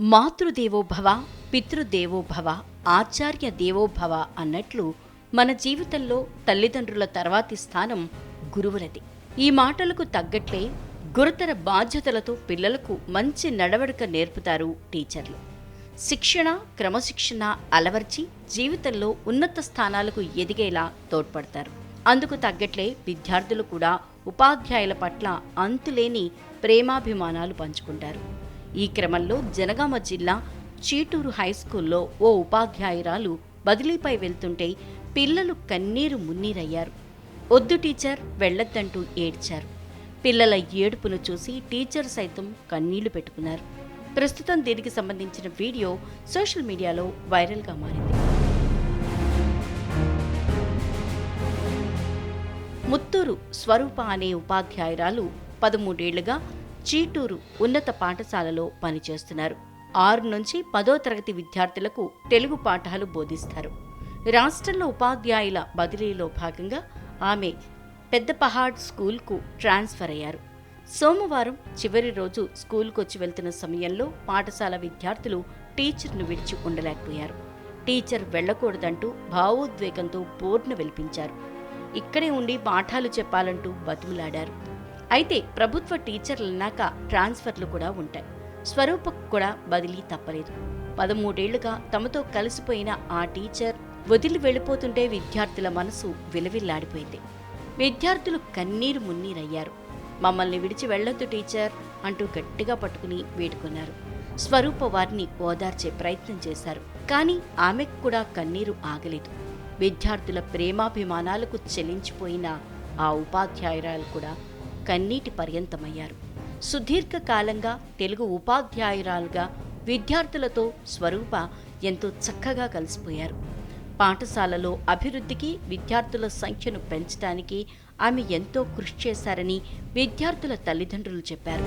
మాతృదేవోభవ పితృదేవోభవ ఆచార్య దేవోభవ అన్నట్లు మన జీవితంలో తల్లిదండ్రుల తర్వాతి స్థానం గురువులది. ఈ మాటలకు తగ్గట్లే గురుతర బాధ్యతలతో పిల్లలకు మంచి నడవడిక నేర్పుతారు టీచర్లు. శిక్షణ క్రమశిక్షణ అలవర్చి జీవితంలో ఉన్నత స్థానాలకు ఎదిగేలా తోడ్పడతారు. అందుకు తగ్గట్లే విద్యార్థులు కూడా ఉపాధ్యాయుల పట్ల అంతులేని ప్రేమాభిమానాలు పంచుకుంటారు. ఈ క్రమంలో జనగామ జిల్లా చీటూరు హై స్కూల్లో ఓ ఉపాధ్యాయురాలు బదిలీపై వెళ్తుంటే పిల్లలు కన్నీరు మున్నీరయ్యారు. వద్దు టీచర్ వెళ్ళొద్దంటూ ఏడ్చారు. పిల్లల ఏడుపును చూసి టీచర్ సైతం కన్నీళ్ళు పెట్టుకున్నారు. ప్రస్తుతం దీనికి సంబంధించిన వీడియో సోషల్ మీడియాలో వైరల్గా మారింది. ముత్తూరు స్వరూప అనే ఉపాధ్యాయురాలు పదమూడేళ్ళుగా చీటూరు ఉన్నత పాఠశాలలో పనిచేస్తున్నారు. ఆరు నుంచి పదో తరగతి విద్యార్థులకు తెలుగు పాఠాలు బోధిస్తారు. రాష్ట్రంలో ఉపాధ్యాయుల బదిలీలో భాగంగా ఆమె పెద్దపహాడ్ స్కూల్కు ట్రాన్స్ఫర్ అయ్యారు. సోమవారం చివరి రోజు స్కూల్కు వచ్చి వెళ్తున్న సమయంలో పాఠశాల విద్యార్థులు టీచర్ను విడిచి ఉండలేకపోయారు. టీచర్ వెళ్ళకూడదంటూ భావోద్వేగంతో బోర్డును వెలిపించారు. ఇక్కడే ఉండి పాఠాలు చెప్పాలంటూ బతుములాడారు అయితే ప్రభుత్వ టీచర్లన్నాక ట్రాన్స్ఫర్లు కూడా ఉంటాయి. స్వరూపకు కూడా బదిలీ తప్పలేదు. పదమూడేళ్ళుగా తమతో కలిసిపోయిన ఆ టీచర్ వదిలి వెళ్ళిపోతుంటే విద్యార్థుల మనసు విలవిల్లాడిపోయింది. విద్యార్థులు కన్నీరు మున్నీరయ్యారు. మమ్మల్ని విడిచి వెళ్ళొద్దు టీచర్ అంటూ గట్టిగా పట్టుకుని వేడుకున్నారు. స్వరూప వారిని ఓదార్చే ప్రయత్నం చేశారు. కానీ ఆమెకు కూడా కన్నీరు ఆగలేదు. విద్యార్థుల ప్రేమాభిమానాలకు చెలించిపోయిన ఆ ఉపాధ్యాయురాలు కూడా కన్నీటి పర్యంతమయ్యారు. సుదీర్ఘకాలంగా తెలుగు ఉపాధ్యాయురాలుగా విద్యార్థులతో స్వరూప ఎంతో చక్కగా కలిసిపోయారు. పాఠశాలలో అభివృద్ధికి విద్యార్థుల సంఖ్యను పెంచడానికి ఆమె ఎంతో కృషి చేశారని విద్యార్థుల తల్లిదండ్రులు చెప్పారు.